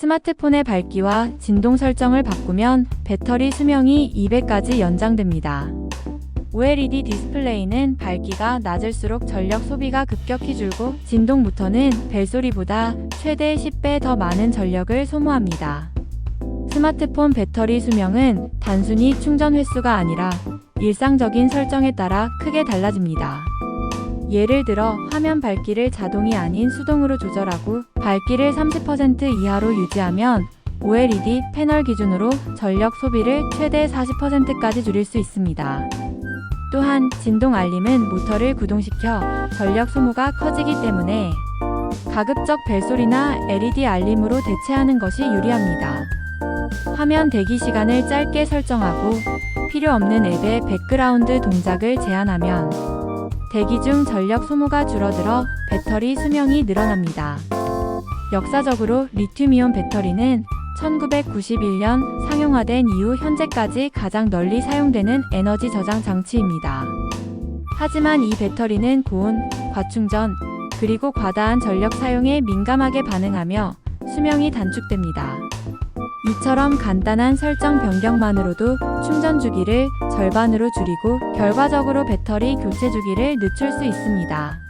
스마트폰의 밝기와 진동 설정을 바꾸면 배터리 수명이 200까지 연장됩니다. OLED 디스플레이는 밝기가 낮을수록 전력 소비가 급격히 줄고 진동 모터는 벨소리보다 최대 10배 더 많은 전력을 소모합니다. 스마트폰 배터리 수명은 단순히 충전 횟수가 아니라 일상적인 설정에 따라 크게 달라집니다. 예를 들어 화면 밝기를 자동이 아닌 수동으로 조절하고 밝기를 30% 이하로 유지하면 OLED 패널 기준으로 전력 소비를 최대 40%까지 줄일 수 있습니다. 또한 진동 알림은 모터를 구동시켜 전력 소모가 커지기 때문에 가급적 벨소리나 LED 알림으로 대체하는 것이 유리합니다. 화면 대기 시간을 짧게 설정하고 필요 없는 앱의 백그라운드 동작을 제한하면 대기 중 전력 소모가 줄어들어 배터리 수명이 늘어납니다. 역사적으로 리튬이온 배터리는 1991년 상용화된 이후 현재까지 가장 널리 사용되는 에너지 저장 장치입니다. 하지만 이 배터리는 고온, 과충전, 그리고 과다한 전력 사용에 민감하게 반응하며 수명이 단축됩니다. 이처럼 간단한 설정 변경만으로도 충전 주기를 절반으로 줄이고 결과적으로 배터리 교체 주기를 늦출 수 있습니다.